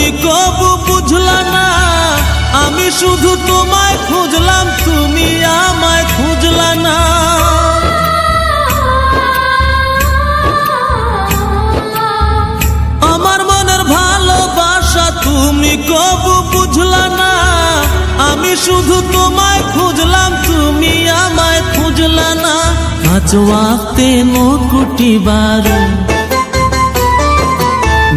তুমি কবু বুঝলা না। আমি শুধু তোমায় খুঁজলাম, তুমি আমায় খুঁজলা না। আমার মনের ভালোবাসা তুমি কবু বুঝলা না। আমি শুধু তোমায় খুঁজলাম, তুমি আমায় খুঁজলা না। আজ ওয়াক্তে নকুটি বারো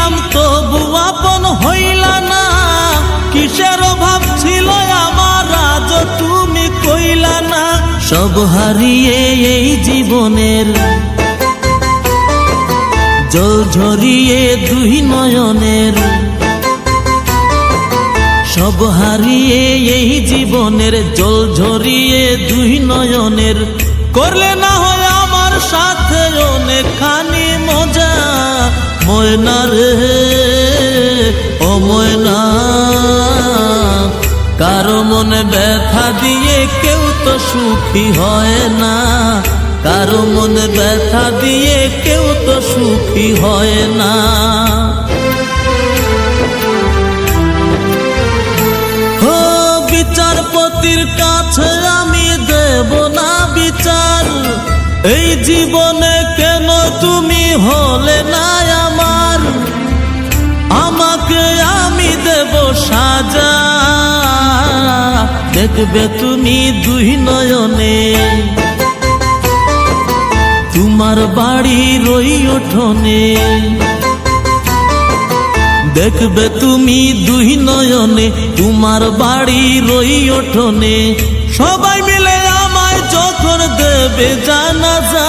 দিলাম তবু আপন হইলা না। কিসের অভাব ছিল আমার? আজ তুমি কইলা না। সব হারিয়ে এই জীবনের জল ঝরিয়ে দুই নয়নের। সব হারিয়ে এই জীবনের জল ঝরিয়ে দুই নয়নের। করলে না হয় আমার সাথে অনেকখানি ময়না রে, ও ময়না। কারও মনে ব্যথা দিয়ে কেউ তো সুখী হয় না। কারও মনে ব্যথা দিয়ে কেউ তো সুখী হয় না। বিচারপতির কাছে আমি দেব না বিচার। এই জীবনে কেন তুমি হলে না দেখবে তুমি দুই নয়নে। তোমার বাড়ি রই ওঠনে দেখবে তুমি দুই নয়নে, তোমার বাড়ি রই ওঠনে সবাই মিলে আমায় যখন দেবে জানা ময়না